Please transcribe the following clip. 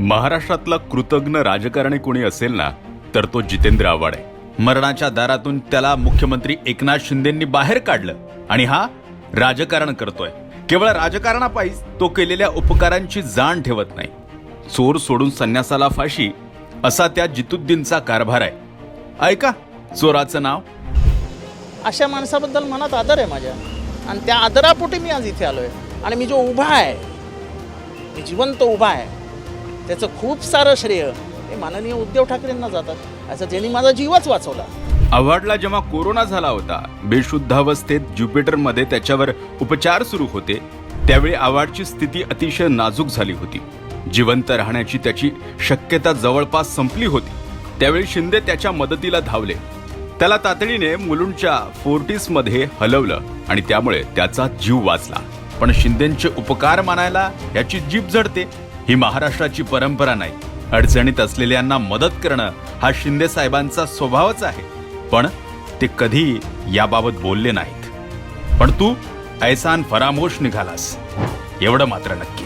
महाराष्ट्रातला कृतज्ञ राजकारणी कोणी असेल ना तर तो जितेंद्र आव्हाड. आहे मरणाच्या दारातून त्याला मुख्यमंत्री एकनाथ शिंदेंनी बाहेर काढलं आणि हा राजकारण करतोय. केवळ राजकारणापायीच तो केलेल्या उपकारांची जाण ठेवत नाही. चोर सोडून संन्यासाला फाशी असा त्या जितुद्दीनचा कारभार आहे. ऐका चोराचं नाव. अशा माणसाबद्दल मनात आदर आहे माझ्या. आणि त्या आदरापोटी मी आज इथे आलो आहे आणि मी जो उभा आहे मी जिवंत उभा आहे त्याचं खूप सारं श्रेय हे माननीय उद्धव ठाकरेंना जातात. असं ज्यांनी माझा जीवच वाचवला. आव्हाडला जेव्हा कोरोना झाला होता बेशुद्धावस्थेत ज्युपिटरमध्ये त्याच्यावर उपचार सुरू होते त्यावेळी आव्हाडची स्थिती अतिशय नाजूक झाली होती. जिवंत राहण्याची त्याची शक्यता जवळपास संपली होती. त्यावेळी शिंदे त्याच्या मदतीला धावले. त्याला तातडीने मुलुंडच्या फोर्टिसमध्ये हलवलं आणि त्यामुळे त्याचा जीव वाचला. पण शिंदेचे उपकार मानायला याची जीभ झडते. ही महाराष्ट्राची परंपरा नाही. अडचणीत असलेल्यांना मदत करणं हा शिंदे साहेबांचा स्वभावच आहे. पण ते कधी याबाबत बोलले नाहीत. पण तू ऐसान फरामोश निघालास. एवढं मात्र नक्की.